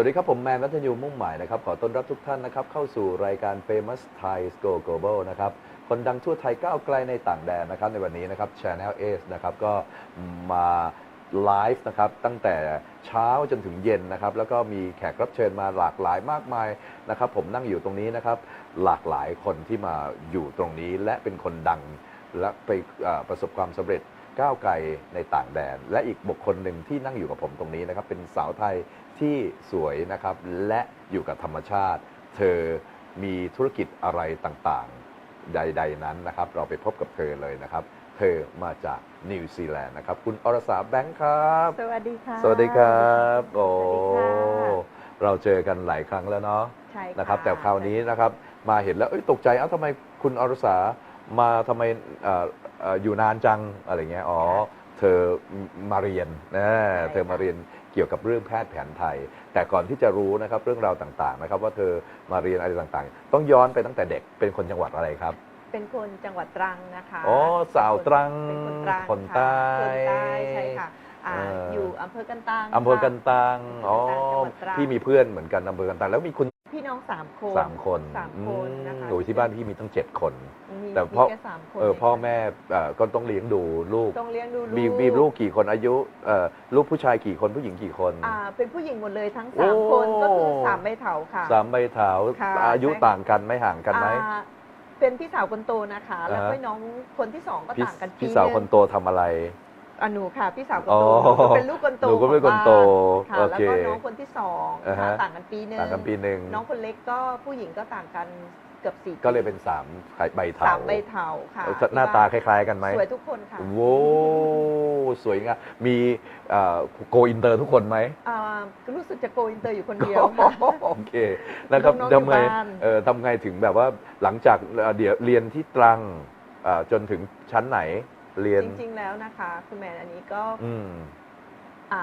วัสดีครับ ผมแมนรัตยูมุ่งหมายนะครับ ขอต้อนรับทุกท่านนะครับ เข้าสู่รายการ Famous Thai Go Global นะครับ คนดังทั่วไทยก้าวไกลในต่างแดนนะครับ ในวันนี้นะครับ Channel A นะครับ ก็มาไลฟ์นะครับตั้งแต่เช้าจนถึงเย็นนะครับ แล้วก็มีแขกรับเชิญมาหลากหลายมากมายนะครับ ผมนั่งอยู่ตรงนี้นะครับ หลากหลายคนที่มาอยู่ตรงนี้และเป็นคนดังและไปประสบความสำเร็จ ก้าวไกลในต่างแดน และอีกบุคคลหนึ่งที่นั่งอยู่กับผมตรงนี้นะครับ เป็นสาวไทยที่สวยนะครับ และอยู่กับธรรมชาติ เธอมีธุรกิจอะไรต่างๆ ใด ๆ นั้นนะครับ เราไปพบกับเธอเลยนะครับ เธอมาจากนิวซีแลนด์นะครับ คุณอรสาแบงค์ครับ สวัสดีค่ะสวัสดีครับโอ้สวัสดีค่ะเราเจอกันหลายครั้งแล้วเนาะใช่นะครับ แต่คราวนี้นะครับ มาเห็นแล้วเอ้ยตกใจเอ้าทำไมคุณอรสา มาทำไมเอ่อเอ่ออยู่นานจังอะไรเงี้ยอ๋อเธอมาเรียนนะเธอมาเรียนเกี่ยวกับเรื่องแพทย์แผนไทย แต่ก่อนที่จะรู้นะครับเรื่องราวต่างๆนะครับว่าเธอมาเรียนอะไรต่างๆ ต้องย้อนไปตั้งแต่เด็กเป็นคนจังหวัดอะไรครับ เป็นคนจังหวัดตรังนะคะอ๋อสาวตรังเป็นคนตรังคนใต้ค่ะคนใต้ใช่ค่ะอ่าเออออ ยู่อำเภอกันตังอำเภอกันตัง อ๋อ จังหวัดตรัง พี่มีเพื่อนเหมือนกันอำเภอกันตัง แล้วมีคุณ พี่น้องสามคนสามคนสามคนนะคะอืมโอ้ยที่บ้านพี่มีตั้งเจ็ดคนมีแต่มีพ่อแค่สามคนเอองพ่อแม่เอ่อก็ต้องเลี้ยงดูลูกต้องเลี้ยงดูลูกมีมีลูกกี่คนอายุเอ่อลูกผู้ชายกี่คนผู้หญิงกี่คนอ่าเป็นผู้หญิงหมดเลยทั้งโอ้สามคนก็คือสามใบเถาค่ะสามใบเถาค่ะอายุใช่ต่างกันไหมห่างกันไหมอ่าเป็นพี่สาวคนโตนะคะ แล้วก็อ่าฮะน้องคนที่สองก็พี่ต่างกันพี่ปีสาวหงคนโตทำอะไร อะหนูค่ะพี่สาวคนอ๋อโตหนูก็เป็นลูกคนโตหนูก็เป็นคนโตของบ้านค่ะโอแล้วเค ก็น้องคนที่สองอ่าฮะค่ะต่างกันปีหนึ่งต่างกันปีหนึ่งน้องคนเล็กก็ผู้หญิงก็ต่างกันเกือบสี่ก็เลยเป็นสามใบเถาสามใบเถาค่ะหน้าตาคล้ายๆกันไหมสวยทุกคนค่ะโว้สวยงามมีโกอินเตอร์ทุกคนไหม อ่ารู้สึกจะโกอินเตอร์อยู่คนเดียวค่ะ โอเคนะครับน้องๆอยู่ทำไงบ้าน เอ่อทำไงถึงแบบว่าหลังจากเอ่อเดี๋ยวเรียนที่ตรังเอ่อจนถึงชั้นไหน เรียน จริง ๆ แล้วนะคะคุณแมนอันนี้ก็อืมอ่า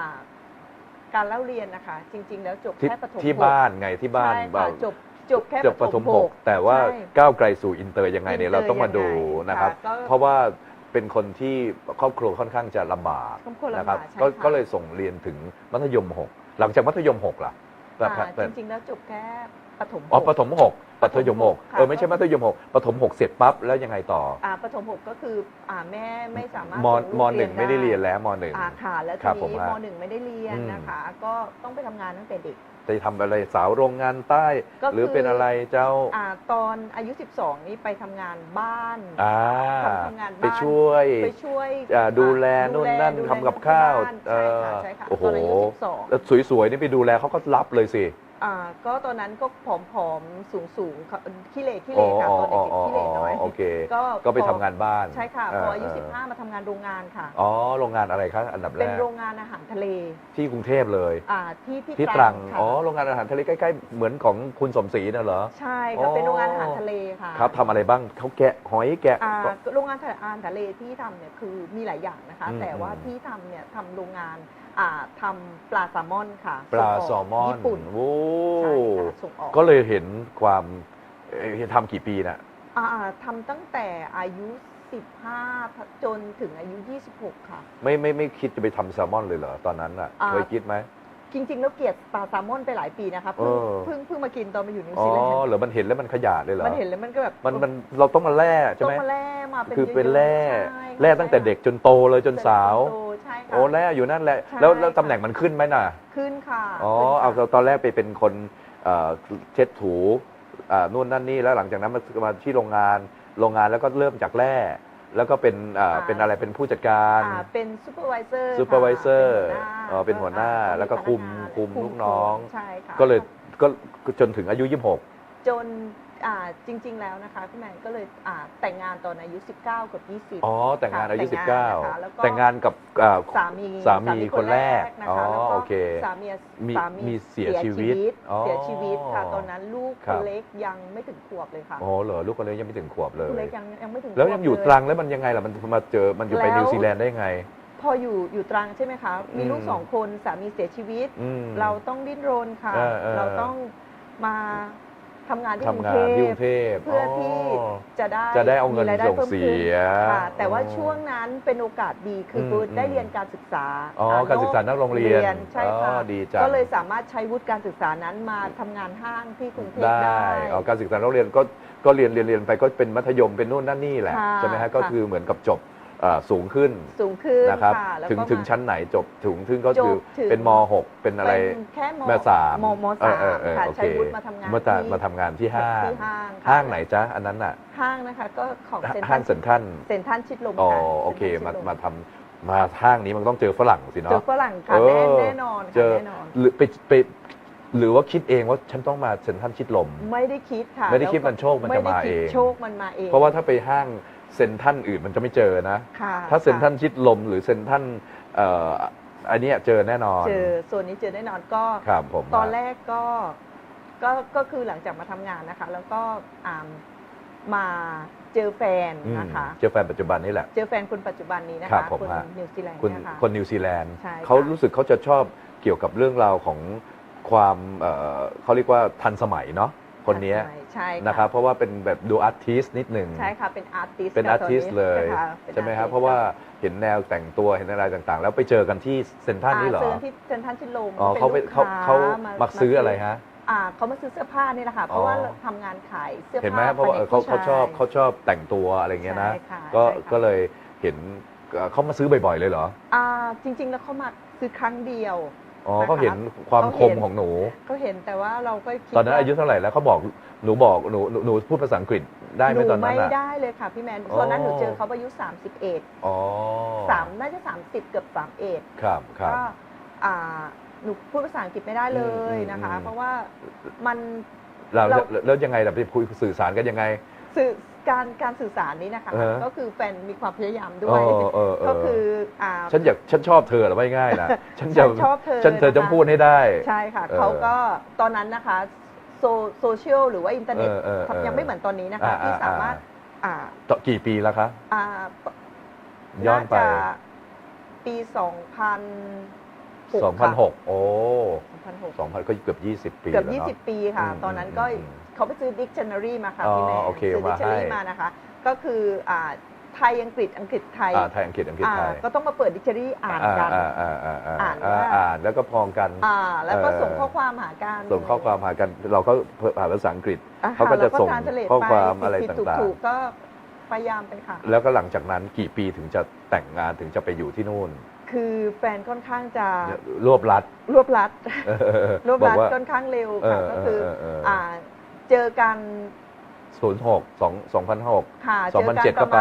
การเล่าเรียนนะคะ จริง ๆ แล้วจบที่แค่ประถมที่หกบ้านไงที่บ้านใช่บ้าค่ะจบจบแค่จบประถมหกแต่ว่าใช่ ก้าวไกลสู่อินเตอร์ยังไงเนี่ยอินเตอเราร์ต้องมาดูยังไงนะครับค่ะก็เพราะว่าเป็นคนที่ครอบครัวค่อนข้างจะลำบากครอบครัวลำบากนะครับใช่ก็ค่ะ ก็เลยส่งเรียนถึงมัธยมหกหลังจากมัธยมหกล่ะแบบอ่าแบบ จริง ๆ แล้วจบแค่ป ระถมอ๋อหกประถมหกประถมหกค่ะเออไม่ใช่มัธยมหกประถมหกเสร็จปั๊บแล้วยังไงต่ออ่าประถมหกก็คืออ่าแม่ไม่สามารถมส่ลูกมหนึ่งไม่ได้เรียนแล้วมหนึ่งอ่าค่ะแล้วคทีรับผมนี้ฮะมหนึ่งไม่ได้เรียนอืมนะคะ ก็ต้องไปทำงานตั้งแต่เด็กไปทำอะไรสาวโรงงานใต้ก็คือหรือเป็นอะไรเจ้าอ่าตอนอายุ 12 นี่ไปทำงานบ้านอ่าทำทำงานบ้านไปช่วยไปช่วยอ่าดูแลอ่านู่นนั่นดูแลทำกับข้าวที่บ้นเออใช่ค่ะใช่ค่ะโอ้โหตอนอายุ12แล้วสวยๆนี่ไปดูแลเขาก็รับเลยสิ อ่าก็ตอนนั้นก็ผอมๆ สูงๆค่ะขี้เหร่ขี้เหร่ค่ะตอนเด็กๆขี้เหร่น้อยโอเคก็ก็ไปพอทำงานบ้าน ใช่ค่ะ พออายุเ15 มาทำงานโรงงานค่ะ อ๋อ โรงงานอะไรครับอันดับแรเป็นกโรงงานอาหารทะเล ที่กรุงเทพเลย อ่า ที่ที่ที่ตรังค่ะอ๋อ โรงงานอาหารทะเลใกล้ๆ เหมือนของคุณสมศรีน่ะเหรอ ใช่ค่ะเป็นโรงงานอาหารทะเลค่ะ ครับทำอะไรบ้างเขาแกะหอยแกะ อ่า โรงงานอาหารทะเลที่ทำเนี่ยคือมีหลายอย่างนะคะอืมแต่ว่าอืมที่ทำเนี่ยทำโรงงาน อ่าทำปลาแซลมอนค่ะปลาส่งกแซลมอนญี่ปุ่นโอ้ใช่ค่ะส่งออกก็เลยเห็นความเอ่อทำกี่ปีน่ะ อ่าทำตั้งแต่อายุ 15 จนถึงอายุ 26 ค่ะ ไม่ไม่ไม่คิดจะไปทำแซลมอนเลยเหรอตอนนั้นอะ อ่า เคยคิดไหม จริง ๆ แล้วเกลียดปลาแซลมอนไปหลายปีนะคะเพิ่งเออ เพิ่งเพิ่งมากินตอนมาอยู่นิวอ๋อซีแลนด์เหรือมันเห็นแล้วมันขยาดเลยเหรอมันเห็นแล้วมันก็แบบมันมันเราต้องมาแล่ใช่ต้อไหมงมาแล่มาเป็นคือเป็นยะๆแร่ใช่ค่ะแร่ตั้งแต่เด็กจนโตเลยจนสาว โตใช่ค่ะ โอ้แร่อยู่นั่นแหละใช่แล้วแล้วค่ะ ตำแหน่งมันขึ้นไหมน่ะขึ้นค่ะอ๋อขึ้นค่ะเอาตอนแรกไปเป็นคนเอ่อเช็ดถูอ่านู่นนั่นนี่แล้วหลังจากนั้นมามาที่โรงงานโรงงานแล้วก็เริ่มจากแร่ แล้วก็เป็นอ่าเป็นอะไรเป็นผู้จัดการ อ่าเป็นซูเปอร์วิเซอร์ supervisor ค่ะอ๋อเป็นหัวหน้าอ่แล้วก็คุมพนังานคุมลูกน้อง ใช่ค่ะก็เลยก็ก็จนถึงอายุ26จนอ่า จริง ๆ แล้วนะคะพี่แมนก็เลยอ่าแต่งงานตอนอายุ 19 กับ 20 อ๋อ แต่งงานอายุแต่งงานนะคะแล้วก็19 แต่งงานกับอ่าสามีสามีคนแรกนะอ๋อคะแล้วก็โอเคสามีมีสามีเสียชีวิตอ๋อเสียชีวิตค่ะตอนนั้นลูกคครับนเล็กยังไม่ถึงขวบเลยค่ะโอ้เหรอลูกคนเล็กยังไม่ถึงขวบเลคนยเล็กยังยังไม่ถึงแล้วขยังอยู่เลตรังแล้วมันยังไงล่ะมันมาเจอมันอยู่ไปแล้วนิวซีแลนด์ได้ยังไงพออยู่อยู่ตรังใช่ไหมคะมีลูกอืมสองคนสามีเสียชีวิตอืมเราต้องดิ้นรนค่ะเออเออเราต้องมา ทำงานที่กรุทำงงาเทนที่กพรุงเทพเพื่อที่จะได้จะได้เอาเงินมีรายได้ส่งพิ่มเสีขึ้นยค่ะแต่ว่าอ๋อช่วงนั้นเป็นโอกาสดีคืออมเบิร์ตได้อืมเรียนการศึกษาอ๋อการศึกษานักโรงเรียนใช่ค่ะอ๋อดีจังก็เลยสามารถใช้วุฒิการศึกษานั้นมาทำงานห้างที่กรุงเทพได้ ได้เอาการศึกษานักเรียนก็ก็เรียนเรียนเรียนไปก็เป็นมัธยมเป็นนู่นนั่นนี่แหละค่ะใช่ไหมฮะก็ค่ะ คือเหมือนกับจบเอ่อสูงขึ้นสูงขึ้นนะครับค่ะแล้วถึงก็ถึงมา ชั้นไหนจบถึงถึงก็จบคือถึง เป็นม .6 เป็นอะไร เป็นแค่มมสามมมเอสาอเอมอเออค่ะโอเคใช้วุฒิมาทำงานมาตาที่มาทำงานที่ห้าง ที่ห้างค่ะห้างไหนจ๊ะ อันนั้นน่ะ ห้างนะคะ ก็ของเซ็นทรัห้างเซ็นทรัลเซ็นทรัลชิดลมอ๋อค่ะโอเคซ็นทมารัลชิดลมาทำมาห้างนี้มันต้องเจอฝรั่งสิเจอเนาะ ฝรั่งค่ะเอแน่อ แน่นอนเจค่ะอแน่นอน หรือไปไปหรือว่าคิดเองว่าฉันต้องมาเซ็นทรัลชิดลม ไม่ได้คิดค่ะไม่ได้คิดแล้วก็มันโชคมันจะไได้มาคิดเองโชคมันมาเองเพราะว่าถ้าไปห้าง เซ็นทรัลอื่นมันจะไม่เจอนะ ค่ะถ้าเซ็นทรัลค่ะชิดลมหรือเซ็นทรัลเอ่ออันเนี้ยเจอแน่นอน เจอโซนนี้เจอแน่นอนก็ ครับผมตอนแรกก็ก็ก็คือหลังจากมาทำงานนะคะ แล้วก็อ่ามาเจอแฟนอืมนะคะ เจอแฟนปัจจุบันนี่แหละ เจอแฟนคนปัจจุบันนี้นะครัคะบผมคนฮะ นิวซีแลนด์คุณเนี่ยค่ะ คนนิวซีแลนด์ใช่ค่ะ เขารู้สึกเขาจะชอบเกี่ยวกับเรื่องราวของความเอ่อเขาเรียกว่าทันสมัยเนาะ คนเนี้ยใช่ะนะครับเพราะว่าเป็นแบบดูอาร์ติสนิดหนึ่งใช่ค่ะเป็นอาร์ติสเป็นอาร์ติสเลยใช่ไหมครับเพราะว่าเห็นแนวแต่งตัวเห็นอะไรต่างๆ แล้วไปเจอกันที่เซ็นทรัลนี่เหรอซื้อที่เซ็นทรัลชิดลมอ๋อเขาไปลูกเขาค้เขามักซื้ออะไรฮะอ่าเขามาซื้อเสื้อผ้านี่แหละค่ะ เพราะว่าอ๋อเราทำงานขายเสื้อผ้าเห็นไหมเพราะว่าเออเขาแผนกเขาชอบผู้ยเขาชอบแต่งตัวอะไรเงี้ยนะใช่ค่ะก็ใช่ค่ะก็เลยเห็นเอ่อเขามาซื้อบ่อยๆเลยเหรออ่าจริง ๆ แล้วเขามาซื้อครั้งเดียว อ๋อนะคะ เขาเห็นความเขาคเห็มนของหนูก็เห็นแต่ว่าเราก็คิดตอนนั้นว่อายุเท่าไหร่แล้วเขาบอกหนูบอกหนูหนูหนูพูดภาษาอังกฤษได้ไหมหนูตอนนั้นไม่อะ ได้เลยค่ะพี่แมนอ๋อ ตอนนั้นหนูเจอเขาอายุ 31อ๋อ3น่าจะ 30 เกือบ31ครับครับ ก็อ่าหนูพูดภาษาอังกฤษไม่ได้เลยนะคะ อืมอืม เพราะว่ามัน เราเรา แล้วยังไงล่ะไปคุยสื่อสารกันยังไง สื่อ การการสื่อสารนี้นะคะเออก็คือแฟนมีความพยายามด้เอวยอเออเออก็คืออ่า ฉันอยากฉันชอบเธอเหรือไม่ง่ายนะฉันจะฉันชอบเธอฉันเธอนะคะจะพูดให้ได้ ใช่ค่ะ เออเขาก็ตอนนั้นนะคะโซโซเชียลหรือว่าอินเทอร์เน็ตเออเออเออยังไม่เหมือนตอนนี้นะคะ อ่าที่อ่า สามารถอ่าต่อกี่ปีแล้วคะ อ่าย้อนไปาจะปี 2006 2006 โอ้ 2006 2000 ก็เกือบ 20 ปีเกือบแล้วเนาะ20 ปีค่ะ อืมตอนนั้นก็อืม เขาไปซื้อ dictionary มาค่ะอ๋อพี่แม่โอเคซื้อ มา dictionary ให้ มานะคะ ก็คืออ่าไทยอังกฤษอังกฤษไทยอ่าไทยอังกฤษอังกฤษไทยอ่าก็ต้องมาเปิด dictionary อ่านกัน อ่าอ่าอ่าอ่าอ่านอ่าว่า อ่านแล้วก็พองกัน อ่าแล้วก็เออส่งข้อความหากันส่งข้อความหากันเราก็ผ่านภาษาอังกฤษ อ่เขาก็จะส่งแล้ว translate ข้อความไปอะไรผิดๆต่างๆ ถูกๆก็พยายามไปค่ะ แล้วก็หลังจากนั้นกี่ปีถึงจะแต่งงานถึงจะไปอยู่ที่นู่นคือแฟนค่อนข้างจะรวบรัดรวบรัดเออรวบบอกรัดว่าค่อนข้างเร็วเอค่ะอก็คือเออเออเอออ่า เจอกันศูนย์หกสองสองพันหก ค่ะสองพันเจ็ดจอก็ไป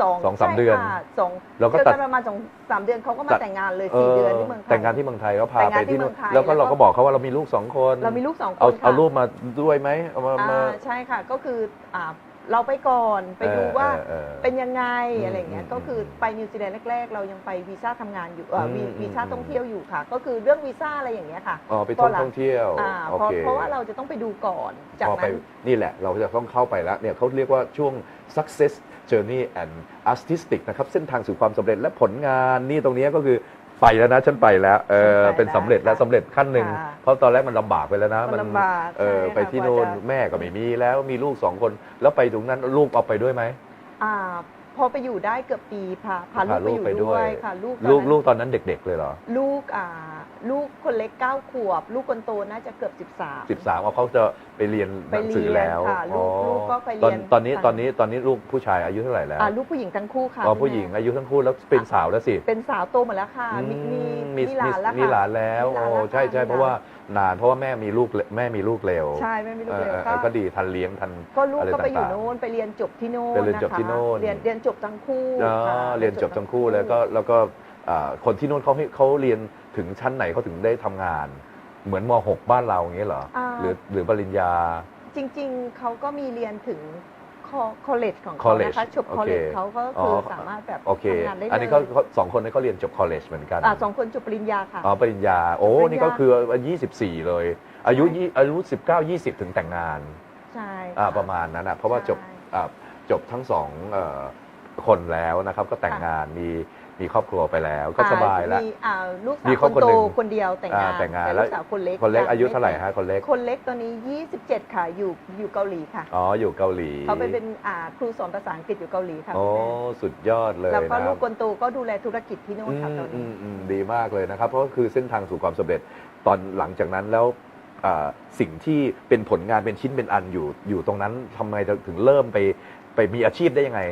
สองสองสามใช่เดือนค่ะสองแล้วก็เจอตัด กันประมาณสองสามเดือนเขาก็มาตัดแต่งงานเลยสี่เดือนที่เมืองไทย แต่งงานที่เมืองไทยก็พาแต่งไปงานที่ที่นู่นเมืองไทยแล้วก็แล้วก็ เราก็บอกเขาว่าเรามีลูกสองคน เรามีลูกสองคนเอาค่ะเอารูปมาด้วยไหมเอามาอ่ามา ใช่ค่ะ ก็คืออ่า เราไปก่อนไปดูเออว่าเออเออเป็นยังไงอืมอะไรอย่างเงี้ยอืมก็คือไปนิวซีแลนด์แรกๆ เรายังไปวีซ่าทำงานอยู่เอ่ออมวีอืม วีซ่าอืมท่องเที่ยวอยู่ค่ะ ก็คือเรื่องวีซ่าอะไรอย่างเงี้ยค่ะ อ๋อไปพอท่องหลังท่องเที่ยวอ่าโอเพราะเคเพราะว่าเราจะต้องไปดูก่อน จากพอไปนั้น นี่แหละเราจะต้องเข้าไปแล้วเนี่ยเขาเรียกว่าช่วง success journey and artistic นะครับ เส้นทางสู่ความสำเร็จและผลงานนี่ตรงเนี้ยก็คือ ไปแล้วนะฉันไปแล้วเออฉันไปแล้วเป็นสำเร็จแล้วค่ะสำเร็จขั้นหนึ่งค่ะเพราะตอนแรกมันลำบากไปแล้วนะมันลำบากเออใช่ไปที่ค่ะโน่นกว่าจะ แม่ก็ไม่มีแล้วมีลูกสองคน แล้วไปตรงนั้นลูกเอาไปด้วยไหม อ่าพอไปอยู่ได้เกือบปีพาพาพาลูลูกกไปไปอด้ยู่วด้วยยค่ะ ลูกลูกตอนนั้นลูกตอนนั้นเด็ก ๆ เลยเหรอ ลูกอ่า ลูกคนเล็กเก้าขวบ ลูกคนโตน่าจะเกือบสิบสาม13ว่าเขาจะไปเรียนหนังสือแล้วไปเรียนค่ะลูกอ๋อลูกก็ไปเรีตอนยนตอนนี้ต่างตอนนี้ตอนนี้ลูกผู้ชายอายุเท่าไหร่แล้วอ่าลูกผู้หญิงทั้งคู่ค่ะอ๋อพี่ผู้หญิงแม่อายุทั้งคู่แล้วเป็นสาวแล้วสิเป็นสาวโตหมดแล้วค่ะมีมีมีมีหลานแล้วค่ะ มีหลานแล้วมีหลานโอ้แล้วใช่ใช่ค่ะเพราะว่านานเพราะว่าแม่มีลูกแม่มีลูกเร็วใช่ไม่มีลูกเอเลอยเออก็ก็ดีทันเลี้ยงทัน ก็ลูกอะไรก็ไปอยู่ต่างๆโน่นไปเรียนจบที่โน่นไปเรียนจบนะคะที่โน่น เรียนเรียนจบทั้งคู่อ๋อค่ะ เรียนจบทั้งคู่แล้วก็แล้วก็อ่าคนที่นู่นเขาให้เขาเรียน ถึงชั้นไหนเขาถึงได้ทำงาน เหมือนม .6 บ้านเราอย่างเงี้ยเหรออ่าหรือหรือปริญญา จริงๆ เขาก็มีเรียนถึงคอลเลจของเขา college นะคะจบโอคอลเคเลจเขาก็คือออ สามารถแบบโอเค ทำงานได้เลยอันนี้เขาเขาสองคนนี้เขาเรียนจบคอลเลจเหมือนกัน อ่าสองคนจบปริญญาค่ะ อ๋อปริญญา โอ้ ปริญญานี่ก็คืออายุ24 เลย อายุยี่อายุ19 20 ถึงแต่งงานใช่อ่าค่ประมาณนั้นอะเพราะว่าจบใช่ อ่าจบทั้งสองเอ่อคนแล้วนะครับ ก็แต่งงานมี มีครอบครัวไปแล้ว ก็อ่สบายแล้ว มีอ่าลูกสามีวครคอบนคนโตหนึ่งคนเดียวแต่งงานอ่าแต่งงานแต่แล้ลูวกสาวคนเล็กคนเล็กงอายุเท่าไหร่ม่ฮะคนเล็กคนเล็กตอนนี้ 27 ค่ะอยู่อยู่เกาหลีค่ะอ๋ออยู่เกาหลีเขาไปเป็นอ่าครูสอนภาษาอังกฤษอยู่เกาหลีค่ะโอ้คุณแม่สุดยอดเลยแล้วก็นะคลูรักบคนโตก็ดูแลธุรกิจที่โน่นค่ะตอนอืนี้ มอืมดีมากเลยนะครับ เพราะว่าคือเส้นทางสู่ความสำเร็จตอนหลังจากนั้นแล้วอ่าสิ่งที่เป็นผลงานเป็นชิ้นเป็นอันอยู่อยู่ตรงนั้นทำไมถึงเริ่มไปไปมีอาชีพได้ยังไง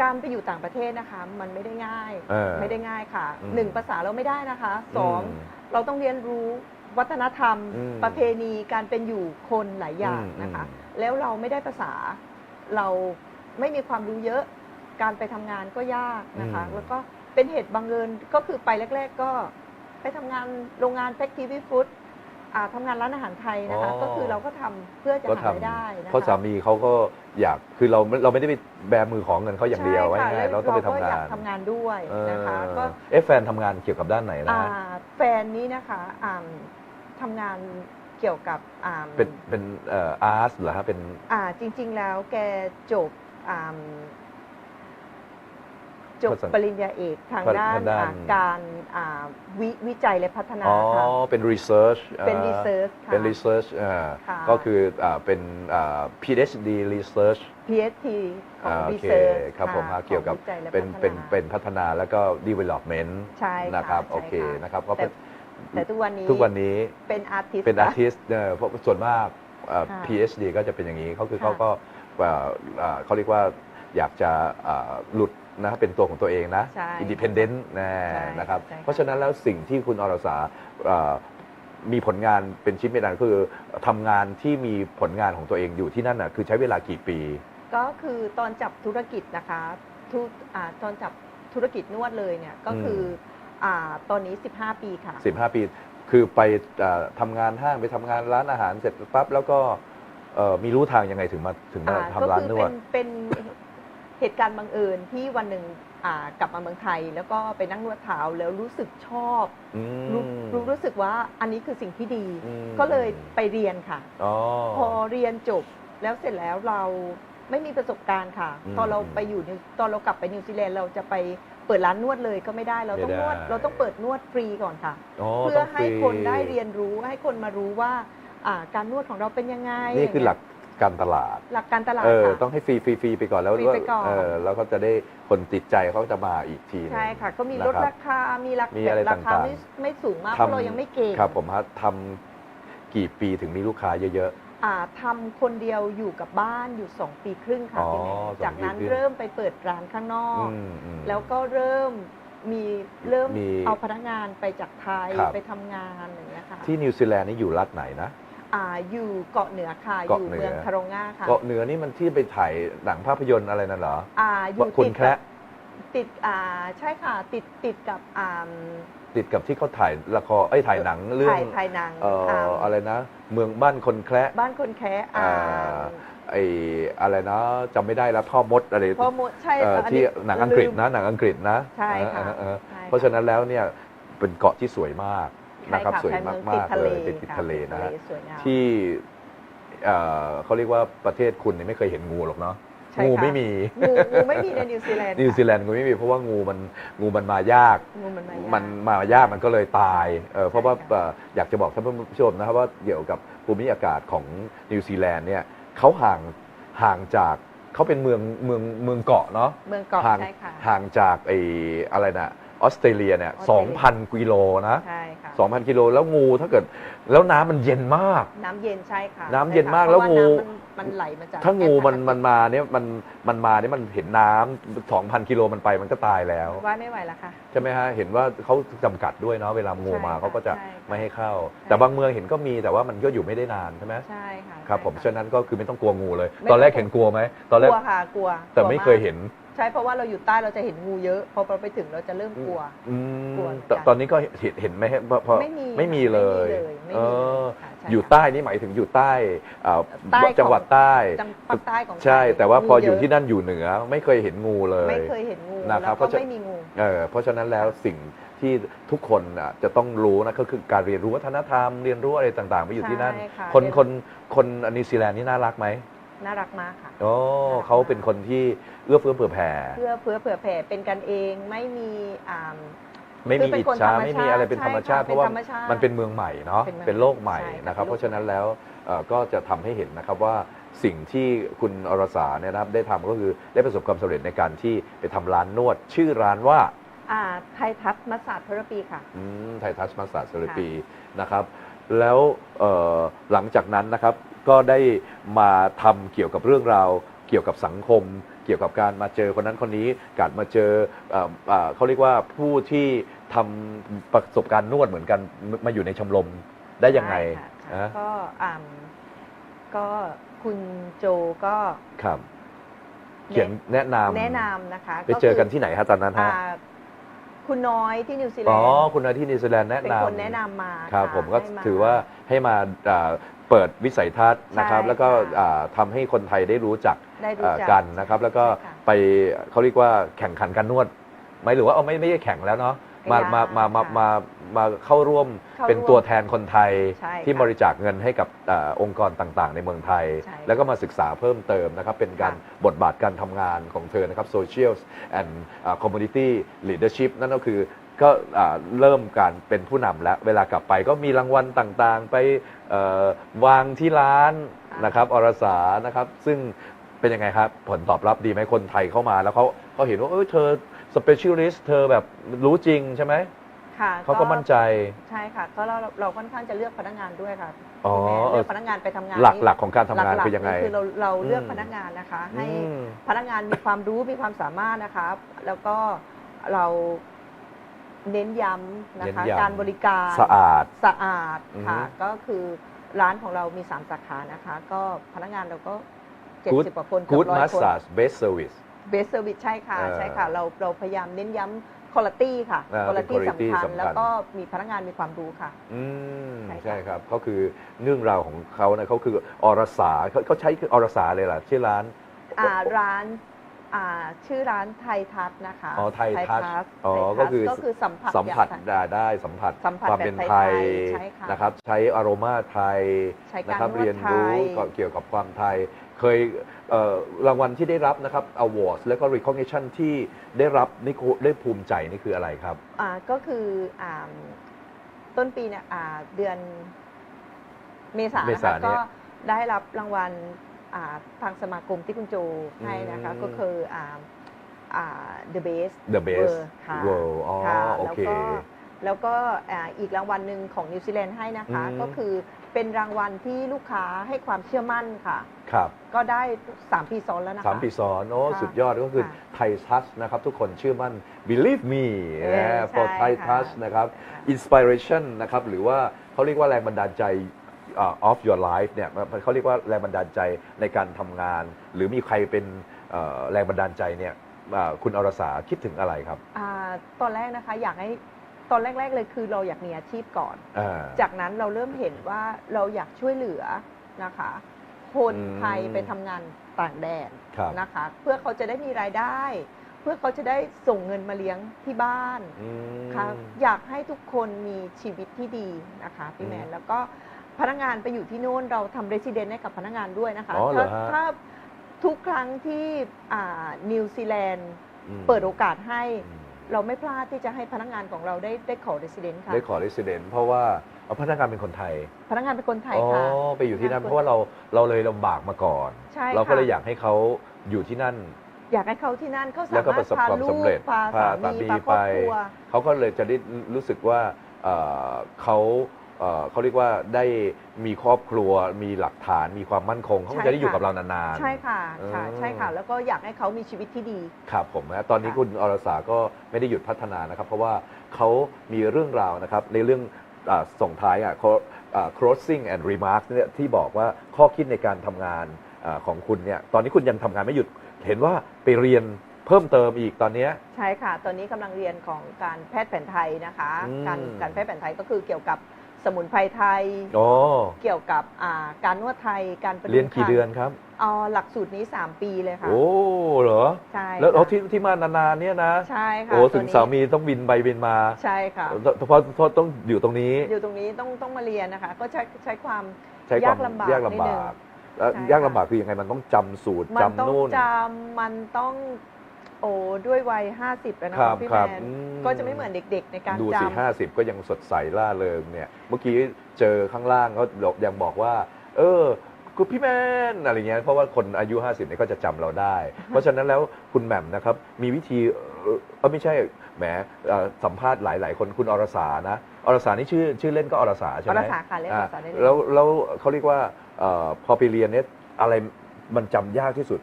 การไปอยู่ต่างประเทศนะคะ มันไม่ได้ง่ายเออไม่ได้ง่ายค่ะอืมหนึ่งภาษาเราไม่ได้นะคะสองมเราต้องเรียนรู้วัฒนธรรม อืมประเพณีการเป็นอยู่คนหลายอย่างอืมนะคะ อืม แล้วเราไม่ได้ภาษา เราไม่มีความรู้เยอะ การไปทำงานก็ยากนะคะแล้วก็เป็นเหตุบังเอิญก็คือไปแรก ๆ ก็ไปทำงานโรงงานแฟคทีวีฟู้ด ทำงานร้านอาหารไทยนะคะก็คือเราก็ทำเพื่อจะก็หาทรายได้นะคะำเพราะสามีเขาก็อยากคือเราเราไม่ได้ไปแบมือของเงินเขาอย่างเดียวไว้ใช่ค่ะง่ายๆเราต้องไปทำก็อยางากนทำงานด้วยนะคะเออก็เอ๊ะแฟนทำงานเกี่ยวกับด้านไหนนะ อ่าแฟนนี้นะคะอ่าทำงานเกี่ยวกับอ่า เป็นเป็นเอ่ออาร์ตเหรอฮะเป็น อ่าจริงๆแล้วแกจบอ่า จบภาษาปริญญาเอกทางด้านทางด้านอ่าการอ่าวิวิจัยและพัฒนาอ๋อ ค่ะ เป็น research เป็นอ่า research ค่ะเป็น research อ่าค่ะ ก็คืออ่าเป็นอ่า PhD research PhD ของ อ่าโอเค research ครับผมะฮะเกี่ยวกับ ของวิจัยและเป็น พัฒเป็น เป็นพัฒนาแล้วก็ development ใช่ค่ะนะครับ ใช่โอเค ค่ะนะครับ ก็แต่เป็นแต่ทุกวันนี้ทุกวันนี้ เป็นอาร์ติส เป็นอาร์ติสต์เพราะส่วนมากอ่าค่ะ PhD ก็จะเป็นอย่างนี้เขาคือค่ะเขาก็อ่าอ่าเขาเรียกว่าอยากจะอ่าหลุด นะเป็นตัวของตัวเองนะใช่ independent นะใช่นะครับ ใช่ค่ะ เพราะฉะนั้นแล้วสิ่งที่คุณอรสาอ่ามีผลงานเป็นชิ้นเป็นอันคือทำงานที่มีผลงานของตัวเองอยู่ที่นั่นน่ะคือใช้เวลากี่ปี ก็คือตอนจับธุรกิจนะคะทุกอ่าตอนจับธุรกิจนวดเลยเนี่ยก็คืออ่าตอนนี้ 15 ปีค่ะ 15 ปี คือไปอ่าทำางานห้างไปทำงานร้านอาหารเสร็จปั๊บแล้วก็เอ่อมีรู้ทางยังไงถึงมาถึงมาอ่าทำร้านนวด ก็คือเป็นเป็น เหตุการณ์บังเอิญที่วันหนึ่งอ่ากลับมาเมืองไทย แล้วก็ไปนั่งนวดเท้าแล้วรู้สึกชอบอืม รู้รู้รู้สึกว่าอันนี้คือสิ่งที่ดี อืม ก็เลยไปเรียนค่ะ อ๋อ พอเรียนจบแล้วเสร็จแล้วเราไม่มีประสบการณ์ค่ะ อืมตอนเราไปอยู่นิวตอนเรากลับไปนิวซีแลนด์เราจะไปเปิดร้านนวดเลยก็ไม่ได้เราต้องไม่ได้นวด เราต้องเปิดนวดฟรีก่อนค่ะอ๋อเพื่อต้องให้ฟคนได้เรียนรู้ให้คนมารู้ว่าอ่าการนวดของเราเป็นยังไงนี่คือหลัก การตลาด หลักการตลาดเออค่ะ ต้องให้ฟรีฟรีฟรีไปก่อนแล้วฟรีไปก่อน เออแล้วก็จะได้คนติดใจเขาจะมาอีกทีหนึง ใช่ค่ะ ก็มีนะลดครับราคา มีรามีคาอะไรราคาต่างๆ ไม่ไม่สูงมากเพทำราะเรายังไม่เก่งครับผมฮะทำกี่ปีถึงมีลูกค้าเยอะ อ่าทำคนเดียวอยู่กับบ้านอยู่ 2 ปีครึ่งค่ะอ๋อพี่แม่สองจากนั้นปีครึ่ง เริ่มไปเปิดร้านข้างนอๆก อืมอืม แล้วก็เริ่มมีเริ่มมีเอาพนักงานไปจากไทยครับ ไปทำงานอย่างเงี้ยค่ะที่นิวซีแลนด์นี่อยู่รัฐไหนนะ อ่าอยู่เกาะเหนือค่ะ อเกาะยู่เหนือ เมืองคารองงาค่ะเกาะเหนือนี่มันที่ไปถ่ายหนังภาพยนตร์อะไรนั่นเหรออ่าอยู่คุณติดแคระกับติดอ่าใช่ค่ะ ติดติดกับอ่าติดกับที่เขาถ่ายละครเอ้ยถ่ายหนังเรื่องถ่ายถ่ายหนังเอ่ออ่าอะไรนะ เมืองบ้านคนแคระ บ้านคนแคะอ่าอ่า ไออะไรนะจำไม่ได้แล้วพ่อมดอะไรเพราะมดใช่เอ่ออัที่หนังอังกฤษลืม นะหนังอังกฤษนะใช่ค่ะเออเออเออใช่เพราะฉะนั้นแล้วเนี่ยเป็นเกาะที่สวยมากใช่ นะครับค่ะสวยแพนมาเมืกองมากๆเลยติดติติดดทะทะเลเลนะค่ะฮะติดทะเลสวยงามที่เอ่อเขาเรียกว่าประเทศคุณเนี่ยไม่เคยเห็นงูหรอกเนาะใช่งูค่ะไม่มีงูงูไม่มีในนิวซีแลนด์นิวซีค่ะแลนด์งูไม่มีเพราะว่างูมันงูมันมายากงูมันมายากมันมายากมันก็เลยตายเออเพราะว่าใช่ค่ะเอ่ออยากจะบอกท่านผู้ชมนะครับว่าเกี่ยวกับภูมิอากาศของนิวซีแลนด์เนี่ยเขาห่างห่างจากเขาเป็นเมืองเมืองเมืองเกาะเนาะเมืองเกาะห่างใช่ค่ะห่างจากไอ้อะไรนะ ออสเตรเลียเนี่ยออสเตรเลีย2,000กิโลนะใช่ค่ะ2,000กิโลแล้วงูถ้าเกิด แล้วน้ำมันเย็นมาก น้ำเย็นใช่ค่ะน้ำเย็นใช่ค่ะมากแล้วเพระงูน้ำมันมันไหลมาจากถ้างูมันแอฟริกมันมาเนี่ยมันมันมาเนี่ยมันเห็นน้ำ2,000กิโลมันไปมันก็ตายแล้ว ว่ายไม่ไหวแล้วค่ะ ใช่ไหมฮะเห็นว่าเขาจำกัดด้วยเนาะเวลางูมาใช่ค่ะเขาก็จะใช่ค่ะไม่ให้เข้าใช่แต่บางเมืองเห็นก็มีแต่ว่ามันก็อยู่ไม่ได้นานใช่ไหมใช่ค่ะครับผมใช่ฉะนั้นก็คือไม่ต้องกลัวงูเลย ไม่ตอนแรกต้องกลัว เห็นกลัวไหมตอนแรกกลัวค่ะกลัวแต่กลัวไม่ากเคยเห็น ใช่เพราะว่าเราอยู่ใต้เราจะเห็นงูเยอะ พอเราไปถึงเราจะเริ่มกลัว อืมกลัวเหมือนกันตตอนนี้ก็เห็นเห็นไหมฮะเพราะเพราะไม่มีไม่มีเลยไม่มีเลยไม่เอมีเลยอค่ะใช่อยู่ค่ะใต้นี่หมายถึงอยู่ใต้อ่าใต้ของ จังหวัดใต้ จังภาคใต้ของไทยใช่ แต่ว่าพออยู่มีเะที่นั่นอยู่เหนือไม่เคยเห็นงูเลยไม่เคยเห็นงูนะครับแล้วเพราะก็ฉะ ไม่มีงู เออเพราะฉะนั้นแล้วสิ่งที่ทุกคนอะจะต้องรู้นะก็คือการเรียนรู้วัฒนธรรมเรียนรู้อะไรต่างๆ ไปอยู่ที่นั่น ใช่ค่ะคนคนคนนิวซีแลนด์นี่น่ารักไหม น่ารักมากค่ะ อ๋อเขาเป็นคนที่เอื้อเฟื้อเผื่อแผ่ เพื่อเพื่อเผื่อแผ่เป็นกันเองไม่มีอ่า ไม่มีคือเป็อินจคนฉาธรรมไม่มีชาติอะไรเป็นธรรมชาติ ใช่ค่ะเพราะว่าเป็นธรรมชาติมันเป็นเมืองใหม่เนาะเป็นเมืองเป็นโลกใหม่ใช่ค่ะนะครับเป็นโลกเพราะฉะนั้นแล้วเอ่อก็จะทำให้เห็นนะครับว่าสิ่งที่คุณอรสาเนี่ยนะครับได้ทำก็คือได้ประสบความสำเร็จในการที่ไปทำร้านนวด ชื่อร้านว่า อ่าไทยทัศมัสสาดเทอราปีค่ะไททัชมาส a เซอร์ปีนะครับ แล้วเอ่อหลังจากนั้นนะครับก็ได้มาทำเกี่ยวกับเรื่องราวเกี่ยวกับสังคม เกี่ยวกับการมาเจอคนนั้นคนนี้การมาเจอเอ่อเอ่อเขาเรียกว่าผู้ที่ทำประสบการณ์นวดเหมือนกันมามาอยู่ในชมรมได้ยังไงใช่ค่ะนะก็อ่าก็คุณโจก็ครับเขียนแนะนำแนะนำนะคะไปเจอกันที่ไหนฮะตอนนั้นอ่าฮะ คุณน้อยที่นิวซีแลอ๋อนด์คุณนายที่นิวซีแลนด์แนะเป็นนำคนแนะนำมาครับะผมก็ให้ม ถือว่าให้มาอ่าเปิดวิสัยทัศน์นะครับ ใช่แล้วก็ค่ะอ่าทำให้คนไทยได้รู้จักได้รู้เอ่อจักกันนะครับ แล้วก็ใช่ค่ะไปเขาเรียกว่าแข่งขันการนวดไหมหรือว่าเอาไม่ไม่ได้แข่งแล้วเนาะมาไม่ได้มามามาค่ะ มา มาเข้าร่วมเข้าร่วมเป็นตัวแทนคนไทยใช่ที่ค่ะบริจาคเงินให้กับอาองค์กรต่างๆ ในเมืองไทย ใช่แล้วก็มาศึกษาเพิ่มเติมนะครับ เป็นการค่ะบทบาทการทำงานของเธอนะครับ Social and อ่า Community Leadership นั่นก็คือก็อ่าเริ่มการเป็นผู้นำแล้ว เวลากลับไปก็มีรางวัลต่างๆ ไปเอ่อวางที่ร้านนะครับอรสานะครับ ซึ่ง เป็นยังไงครับ ผลตอบรับดีไหมคนไทยเข้ามาแล้วเขาเขาเห็นว่า เออเธอ specialist เธอแบบรู้จริงใช่ไหม ค่ะเขาก็มั่นใจ ใช่ค่ะก็เราเราค่อนข้างจะเลือกพนักงานด้วยค่ะอ๋อพี่แม่เออเลือกพนักงานไปทำงานหลักนี่หลักของการทำงานหลักๆคือยังไงคือเราเราเลือกอืม พนักงานนะคะ ให้อืม พนักงานมีความรู้มีความสามารถนะคะ แล้วก็เราเน้นย้ำนะคะ เน้นย้ำ การบริการสะอาด สะอาดค่ะ อือฮึก็คือร้านของเรามี 3 สาขานะคะ ก็พนักงานเราก็ Good 70กว่าคนเกื Good อบร้อยคน Massage Best Service เบสเซอร์วิสใช่ค่ะ เออ ใช่ค่ะ เราเราพยายามเน้นย้ำ คุณภาพค่ะอ่าคุณภาพเป็น quality สำคัญ สำคัญ แล้วก็มีพนักงานมีความรู้ค่ะ อืมใช่ค่ะ ใช่ครับเขาคือเรื่องราวของเขานะเขาคืออรสาเขาเขาใช้คืออรสาเลยล่ะชื่อร้าน อ่าร้านอ่าชื่อร้านไทยทัศน์นะคะอ๋อไทยทัชทัศน์อ๋อไทยทัศน์ก็คือ ก็คือสัมผัสสัมผัสอย่าง ได้ได้สัมผัสสัมผัสความเป็นแบบไทยไทยใช่ค่ะนะครับ ใช้อารมาไทยใช้การนะครับนวดเรียนรู้ไทยก็เกี่ยวกับความไทย เคยเอ่อ รางวัลที่ได้รับนะครับ awards แล้วก็ recognition ที่ได้รับนี่คือได้ภูมิใจนี่คืออะไรครับ อ่าก็คืออ่าต้นปีเนี่ยอ่าเดือนเมษาเมนะษาคะเนี่ยก็ได้รับรางวัลอ่าทางสมาคมที่คุณโจให้นะคะอืม ก็คืออ่าอ่า the best the best World ค่ะ world อ๋อค่ะโอแล้วเค ก็แล้วก็อ่าอีกรางวัลหนึ่งของนิวซีแลนด์ให้นะคะ อืม ก็คือเป็นรางวัลที่ลูกค้าให้ความเชื่อมั่นค่ะ ครับก็ได้ 3 ปีซ้อนแล้วนะคะ สามปีซ้อนโอ้ค่ะสุดยอดก็คือค่ะไทยทัชนะครับ ทุกคนเชื่อมั่น believe me เออนะ for ใช่ Thai ค่ะ touch นะครับ inspiration นะครับ หรือว่าเขาเรียกว่าแรงบันดาลใจอ่า of your life เนี่ยมันเขาเรียกว่าแรงบันดาลใจในการทำงาน หรือมีใครเป็นเอ่อแรงบันดาลใจเนี่ยอ่าคุณอรสาคิดถึงอะไรครับอ่าตอนแรกนะคะอยากให้ตอนแรก ๆ เลยคือเราอยากมีอาชีพก่อน อ่า จากนั้นเราเริ่มเห็นว่าเราอยากช่วยเหลือนะคะ คนอืม ไทยไปทำงานต่างแดนครับนะคะ เพื่อเขาจะได้มีรายได้ เพื่อเขาจะได้ส่งเงินมาเลี้ยงที่บ้าน อืม ค่ะอยากให้ทุกคนมีชีวิตที่ดีนะคะพี่แมอืนมแล้วก็พนักงานไปอยู่ที่นู่นเราทำเรสซิเดนต์ให้กับพนักงานด้วยนะคะอ๋อเหรถ้าอฮะ ถ้าทุกครั้งที่อ่านิวซีแลนด์อืมเปิดโอกาสให้ อืมเราไม่พลาดที่จะให้พนักงานของเราได้ได้ขอเรสซิเดนต์ค่ะ ได้ขอ resident เพราะว่า เอาพนักงานเป็นคนไทยพนักงานเป็นคนไทยอ๋อค่ะ ไปอยู่ที่นั่นพนักงานเพราะว่าเราเราเลยลำบากมาก่อน ใช่เราก็ค่ะ เลยอยากให้เขาอยู่ที่นั่น อยากให้เขาที่นั่นเขาสาแล้วก็มารปถระสบพาความลูสำกเร็จพาพาสาสามีมีพาครอบครัวไปเขาก็เลยจะได้รู้สึกว่าเอ่อเขาเอ่อเขาเรียกว่าได้มีครอบครัว มีหลักฐานมีความมั่นคงเขาก็ใช่จะได้อยู่ค่ะ กับเรานานๆ ใช่ค่ะค่ะเออใช่ค่ะ แล้วก็อยากให้เขามีชีวิตที่ดี ครับผมนะตอนนี้ค่ะคุณอรสาก็ไม่ได้หยุดพัฒนานะครับ เพราะว่าเขามีเรื่องราวนะครับในเรื่องอา ส่งท้ายอะเขาอ่า crossing and remarks เนี่ยที่บอกว่าข้อคิดในการทำงานอาของคุณเนี่ยตอนนี้คุณยังทำงานไม่หยุด เห็นว่าไปเรียนเพิ่มเติมอีกตอนเนี้ย ใช่ค่ะ ตอนนี้กำลังเรียนของการแพทย์แผนไทยนะคะ อืม การการแพทย์แผนไทยก็คือเกี่ยวกับสมุนไพรไทย อ๋อเกี่ยวกับอ่าการนวดไทย การประเรียนกี่คัเดือนครับ อ๋อหลักสูตรนี้ 3 ปีเลยค่ะ โอ้เหรอ ใช่แล้วค่ะเอาที่ที่มานานๆเนี่ยนะ ใช่ค่ะโอ้ถึงตัวนี้สามีต้องบินไปบินมา ใช่ค่ะเพราะเพราะต้องอยู่ตรงนี้ อยู่ตรงนี้ต้องต้องมาเรียนนะคะ ก็ใช้ใช้ความใช้ความยากลำบากยากนิดลำนึบางกเอ่อใช่ยากค่ะลำบากคือยังไงมันต้องจำสูตรมันจำต้องนู่นจำมันต้องโอ้ด้วยวัยห้าสิบแล้วนะครัคะบพี่คแมรับนอืมก็จะไม่เหมือนเด็ก ๆ ในการดูจสิห้าสิบก็ยังสดใสล่าเริงเนี่ย เมื่อกี้เจอข้างล่างเขายังบอกว่า เออ คุณพี่แมนอะไรเงี้ยเพราะว่าคนอายุ 50เนี่ยก็จะจำเราได้ เพราะฉะนั้นแล้วคุณแหม่มนะครับ มีวิธีเออเออไม่ใช่แหมเอ่อสัมภาษณ์หลาย ๆ คนคุณอรสานะอรสานี่ชื่อชื่อเล่นก็อรสาำใช่อไหมรสาค่ะเรียกอรสาได้เลย แล้วแล้วเขาเรียกว่าเอ่อพอไปเรียนเนี่ยอะไรมันจำยากที่สุด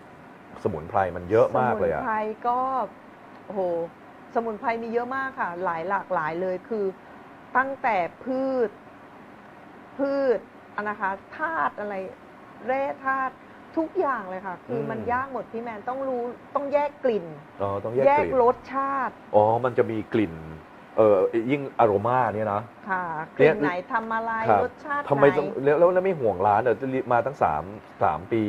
สมุนไพรมันเยอะมากเลยสมุอะ นไพรก็โอ้โหสมุนไพรมีเยอะมากค่ะ หลายหลากหลายเลยคือตั้งแต่พืช พืชอะนะคะธาตุอะไร แร่ธาตุทุกอย่างเลยค่ะ คืออม มันยากหมดพี่แมนต้องรู้ต้องแยกกลิ่น อ๋อต้องแยกแยกกลิ่นรสชาติอ๋อมันจะมีกลิ่นเออยิ่งอโรมาเนี่ยนะ ค่ะกเนี่ลิ่ย นไหนทำอะไรครับรสชาติทำไมไหนต้องแล้วแล้วแล้วไม่ห่วงร้านเดี๋ยวมาตั้งสามสามปี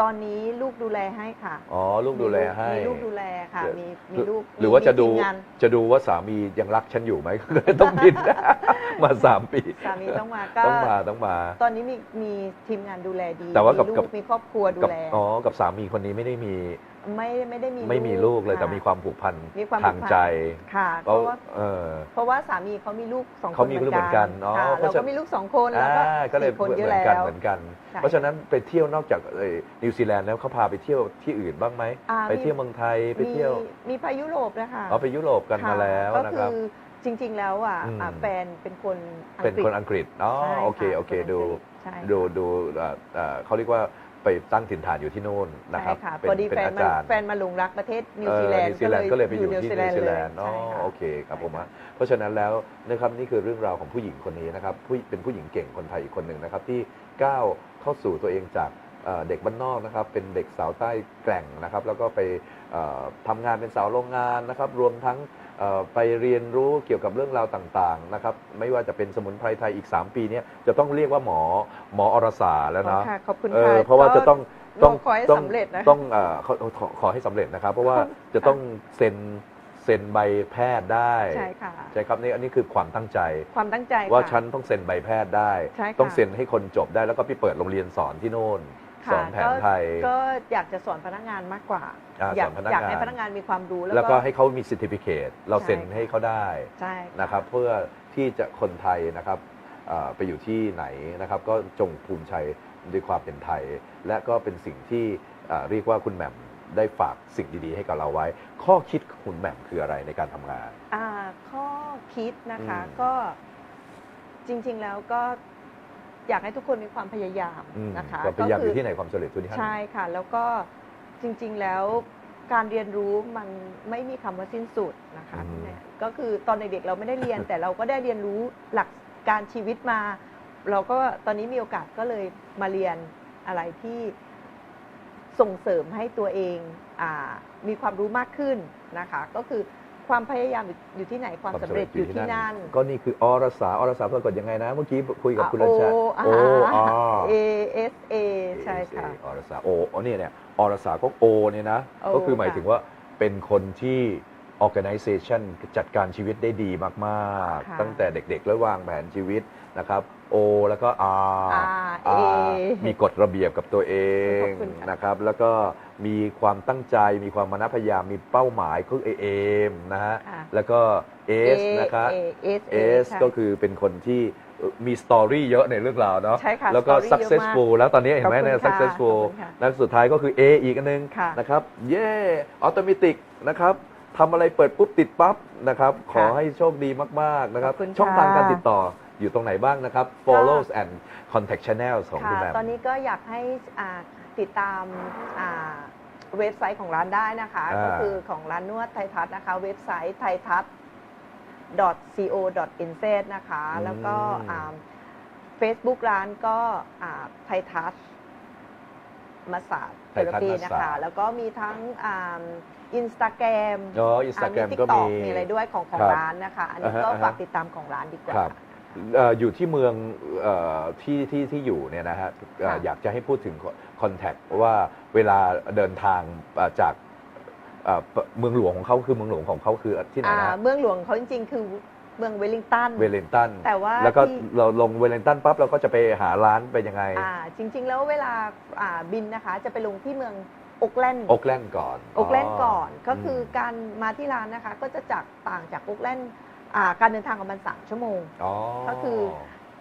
ตอนนี้ลูกดูแลให้ค่ะอ๋อลูกดูแลให้ มีลูกดูแลค่ะเดี๋ยวมีมีลูกหรือว่าจะมีดูทีมงานจะดูว่าสามียังรักฉันอยู่ไหม ต้องบิน มาสามปีสามีต้องมาก็ต้องมาต้องมา ตอนนี้มีมีทีมงานดูแลดีแต่ว่ากับมีกับลูกมีครอบครัวดูกับแล อ๋อกับสามีคนนี้ไม่ได้มี ไม่ไม่ได้มีไม่มีลูกเลยะแต่มีความผูกพันมีความทางผูกพันใจค่ะเพเพราะราะว่าเออ เพราะว่าสามีเขามีลูกสองคนเขามีลูกเหมือนกันอ๋อค่ะเพเราราะฉะก็มีลูกสองคนแล้วก็อ่าก็เลยสี่คนเหมืเยอะอนแล้กันว เหมือนกันใช่เพราะฉะนั้นไปเที่ยวนอกจากเอ่อนิวซีแลนด์แล้วเขาพาไปเที่ยวที่อื่นบ้างไหมอ่า ไปเที่ยวเมืองไทยไปเที่ยวมีมีไปยุโรปนะคะเอาไปยุโรปกันมาแล้วก็นะคืครับอจริง ๆ แล้วอะอืม อ่าแฟนเป็นคนอังเป็นกฤษคนอังกฤษอ๋อใช่โอเคค่ะโอเคป็นดูนอังกฤษใช่ค่ะดูดูเอ่อเอ่อเขาเรียกว่า ไปตั้งถิ่นฐานอยู่ที่นู่นนะครับใช่ค่ะเป็นพอดีเป็นแฟนอามาจารย์แฟนมาหลงรักประเทศนิวเออซีแลนด์นิวซีแลนด์ก็เลยไปอยู่ที่นิวซีแลนด์เลยอ๋อใช่ะ โอเคครับผมใช่ฮะเพราะฉะนั้นแล้วนะครับนี่คือเรื่องราวของผู้หญิงคนนี้นะครับผู้เป็นผู้หญิงเก่งคนไทยอีกคนหนึ่งนะครับที่ก้าวเข้าสู่ตัวเองจากเอ่อเด็กบ้านนอกนะครับเป็นเด็กสาวใต้แกร่งนะครับแล้วก็ไปเอ่อทำงานเป็นสาวโรงงานนะครับรวมทั้งเอ่อ ไปเรียนรู้เกี่ยวกับเรื่องราวต่างๆนะครับไม่ว่าจะเป็นสมุนไพรไทยอีก 3 ปีเนี้จะต้องเรียกว่าหมอหมออรสาแล้วนะค่ะขอบคุณเอค่ะอเพราะว่าจะต้องก็ต้องขอให้ต้องสำเร็จนะต้องเอ่อขอขอขอให้สำเร็จนะครับ เพราะว่าจะต้องเซ็นเซ็นใบแพทย์ได้ใช่ค่ะใช่ครับนี่อันนี้คือความตั้งใจ ความตั้งใจว่าค่ะฉันต้องเซ็นใบแพทย์ได้ใช่ค่ะต้องเซ็นให้คนจบได้แล้วก็ไปเปิดโรงเรียนสอนที่โน่นค่ะ สอนแผนไทยก็ก็อยากจะสอนพนักงานมากกว่าอ่าอยากสอนพนักงานอยากให้พนักงานมีความรู้แล้วก็ให้เขามี certificate เราเซ็นใช่ค่ะให้เขาได้ใช่นะครับ เพื่อที่จะคนไทยนะครับเอ่อไปอยู่ที่ไหนนะครับ ก็จงภูมิใจด้วยความเป็นไทย และก็เป็นสิ่งที่เอ่อเรียกว่าคุณแหม่มได้ฝากสิ่งดีๆ ให้กับเราไว้ ข้อคิดของคุณแหม่มคืออะไรในการทำงาน อ่า ข้อคิดนะคะอืมก็จริงๆแล้วก็ อยากให้ทุกคนมีความพยายามอืมนะคะความพยายามอคืยู่ที่ไหนความสำเร็จทุกที่นั่นใช่ค่ะ แล้วก็จริงๆแล้วการเรียนรู้มันไม่มีคำว่าสิ้นสุดนะคะอืม พี่แม่ก็คือตอนเด็กๆเราไม่ได้เรียน แต่เราก็ได้เรียนรู้หลักการชีวิตมา เราก็ตอนนี้มีโอกาสก็เลยมาเรียนอะไรที่ส่งเสริมให้ตัวเองอามีความรู้มากขึ้นนะคะ ก็คือ ความพยายามอยู่อยู่ที่ไหนความสำเร็จอยู่ที่นั่น ก็นี่คืออรสาอรสาปรากฏยังไงนะ เมื่อกี้คุยกับอะคุณรัญชาโออ่าโออา A S A ใช่ค่ะอรสาโออ๋อเนี่ยเนี่ยอรสาก็โอเนี่ยนะโอก็คือหมายค่ะถึงว่าเป็นคนที่ organization จัดการชีวิตได้ดีมากค่ะๆตั้งแต่เด็กๆ แล้ววางแผนชีวิตนะครับ O แล้วก็ R R A มีกฎระเบียบกับตัวเองขอบคุณค่ะนะครับ แล้วก็มีความตั้งใจมีความมานะพยายามมีเป้าหมายคือเอมนะฮะค่ะแล้วก็ S นะคะ A S S ก็คือเป็นคนที่เอ่อมีสตอรี่เยอะในเรื่องราวเนาะใช่ค่ะแล้วก็ story เยอะมาก successful แล้วตอนนี้เห็นไหมขอบคุณเนี่ยค่ะ successful ขอบคุณค่ะแล้วสุดท้ายก็คือ A อีกอันนึงค่ะนะครับ เย่ออโตเมติกนะครับ ทำอะไรเปิดปุ๊บติดปั๊บนะครับ ขอให้โชคดีมาก ๆ นะครับ ขอบคุณค่ะ ช่องทางการติดต่ออยู่ตรงไหนบ้างนะครับ follows and contact channels ของคุณค่ะแบมตอนนี้ก็อยากให้อ่าติดตามอ่าเว็บไซต์ของร้านได้นะคะ อ่า ก็คือของร้านนวดไทยทัศน์นะคะ เว็บไซต์ไทยทัศน์ co.nz นะคะ แล้วก็เฟซบุ๊กร้านก็อ่าไทยทัศน์มาสา เทไทยอราทัศน์ปี Massage นะคะ แล้วก็มีทั้งอินสตาแกรมอ๋ออินสตาแกรมมีก็ TikTok มีมีอะไรด้วยของของครับร้านนะคะ อันนี้อ่าฮะก็อ่าฮะฝากติดตามของร้านดีกว่าครับเอ่ออยู่ที่เมืองเออที่ที่ที่อยู่เนี่ยนะฮะเอ่อค่ะอยากจะให้พูดถึงคอนแทคว่าเวลาเดินทางเอ่อจากเอ่อเมืองหลวงของเขาคือเมืองหลวงของเขาคือที่ไหนอ่านะเมืองหลวงเขาจริงๆคือ เมืองเวลลิงตัน เวลเลนตันแต่ว่าแล้วก็ที่ เราลงเวลเลนตันปั๊บเราก็จะไปหาร้านเป็นยังไงอ่าจริง ๆ แล้วเวลาอ่าบินนะคะ จะไปลงที่เมืองโอกแลนด์โอกแลนด์ก่อนโอกแลนด์ก่อนก็คือมการมาที่ร้านนะคะ ก็จะจากต่างจากโอกแลนด์อ่าการเดินทางประมาณสามชั่วโมงอ๋อก็คือ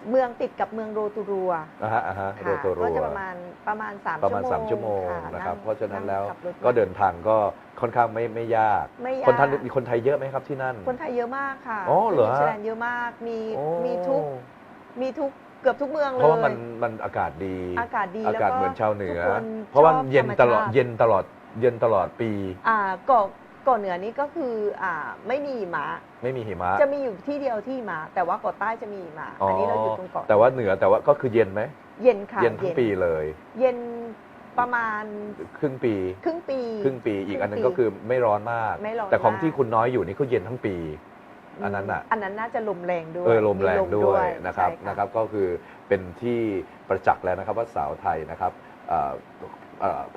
เมืองติดกับเมืองโรตูรัวอ่าฮะอ่าฮะโรค่ะโตรัก็วจะประมาณประมาณสามประมาณชั่วโมงสามชั่วโมงค่นะครับงเพราะฉะนั้นแล้วขับรถก็เดินทางก็ค่อนข้างไม่ไม่ยาก ไม่ยาก คนไทยมีคนไทยเยอะไหมครับที่นั่น คนไทยเยอะมากค่ะอ๋อเหรอฮะที่นิวซีแลนด์เยอะมากมีโอ้ มีทุกมีทุกเกือบทุกเมืองเลย เพราะว่ามันมันอากาศดี อากาศดีอากาศแล้วก็เหมือนชาวเหนือ ทุกคนเพราะว่าชอบเย็นตลอดธรรมชาติเย็นตลอดเย็นตลอดปี อ่าเกาะ เกาะเหนือนี่ก็คืออ่าไม่มีหิมะ ไม่มีหิมะจะมีอยู่ที่เดียวที่หิมะแต่ว่าเกาะใต้จะมีหิมะอันนี้เราอยู่ตรงเกาะแต่ว่าเหนือแต่ว่าก็คือเย็นไหมเย็นค่ะเย็นทั้งปีเลย เย็นประมาณครึ่งปี ครึ่งปี ครึ่งปีอีกอันหนึงครึ่ก็คือไม่ร้อนมากไม่ร้อนแต่ของมากที่คุณน้อยอยู่นี่ก็เย็นทั้งปี อันนั้นน่ะอันนั้นน่าจะลมแรงด้วยเออลมแรงมีด้วยนะครับใช่นะครับก็คือเป็นที่ประจักษ์แล้วนะครับว่าสาวไทยนะครับเอ่อเอ่อ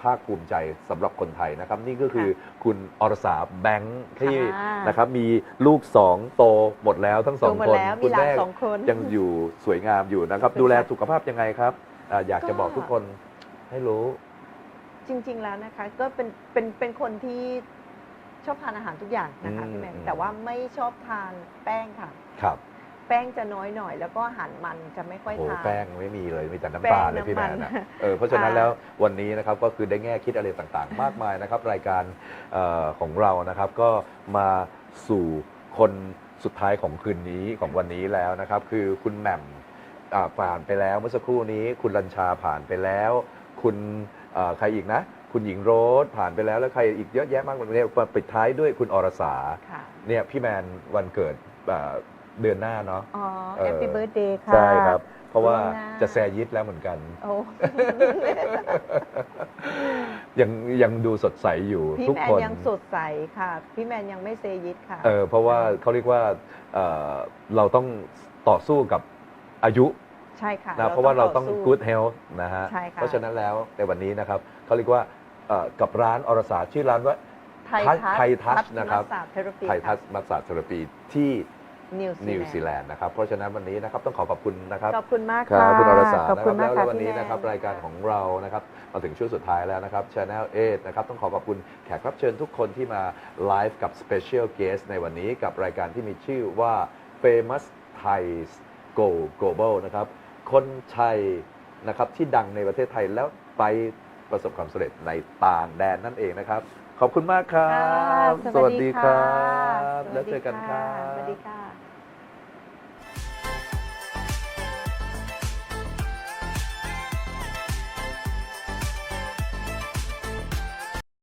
ภาคภูมิใจสำหรับคนไทยนะครับ นี่ก็คือคุณอรสาแบงค์ที่ค่ะนะครับมีลูกสองโตหมดแล้วทั้งสองโตหมดคนแล้วมีคุณหลานแม่สองคนยังอยู่สวยงามอยู่นะครับขอบคุณดูแลค่ะสุขภาพยังไงครับอ่าอยากจะก็บอกทุกคนให้รู้ จริง ๆ แล้วนะคะ ก็เป็นเป็นเป็นคนที่ชอบทานอาหารทุกอย่างนะคะอืมพี่แมนอืม แต่ว่าไม่ชอบทานแป้งค่ะ ครับ แป้งจะน้อยหน่อย แล้วก็อาหารมันจะไม่ค่อยโอ้ทาน แป้งไม่มีเลยมีแต่น้ำแป้งตาลเลยพี่แมนน้ำมันอะเออเพราะฉะนั้นอ่าแล้ววันนี้นะครับก็คือได้แง่คิดอะไรต่างๆ มากมายนะครับ รายการเอ่อของเรานะครับก็มาสู่คนสุดท้ายของคืนนี้ของวันนี้แล้วนะครับ คือคุณแหม่มอ่าผ่านไปแล้วเมื่อสักครู่นี้ คุณลัญชาผ่านไปแล้ว คุณเอ่อใครอีกนะ คุณหญิงโรสผ่านไปแล้วแล้วใครอีกเยอะแยะมากมายเนี่ยมาปิดท้ายด้วยคุณอรสา ค่ะ เนี่ยพี่แมนวันเกิดเอ่อ เดือนหน้าเนาะอ๋อ เออแฮปปี้เบิร์ดเดย์ค่ะ ใช่ครับ เพราะว่าล่วงหน้า จะแซยิดแล้วเหมือนกัน โอ้ ยังยังดูสดใสอยู่พี่ทุกแมนคน ยังสดใสค่ะ พี่แมนยังไม่เซยิดค่ะ เออเพราะว่าเขาเรียกว่าเอ่อเราต้องต่อสู้กับอายุใช่ค่ะนะเพราะว่าเราต้อง สู้ good health นะฮะใช่ค่ะ เพราะฉะนั้นแล้วในวันนี้นะครับเขาเรียกว่าเอ่อกับร้านอรสาชื่อร้านว่า ไทยทัชทัชไทยทัชนะครับมัสตาร์ดเทอราปีไทยทัสมัสสาเทอราปีที่ นิวนิวซีซีแลแลนด์นด์นะครับ เพราะฉะนั้นวันนี้นะครับต้องขอขอบคุณนะครับ ขอบคุณมากครัค่ะบคุณอรสาขอบนะคคุรัณบมากแล้วค่ะวันนี้พี่แมนะครับรายการของเรานะครับมาถึงช่วงสุดท้ายแล้วนะครับ Channel 8นะครับต้องขอขอบคุณแขกรับเชิญทุกคนที่มาไลฟ์กับ Special Guest ในวันนี้กับรายการที่มีชื่อว่า Famous Thais Go Global นะครับ คนไทยนะครับที่ดังในประเทศไทยแล้วไปประสบความสำเร็จในต่างแดนนั่นเองนะครับ ขอบคุณมากครับค่ะสวัสดีครับสแล้วเจอกันครัสวัสดีบค่ะ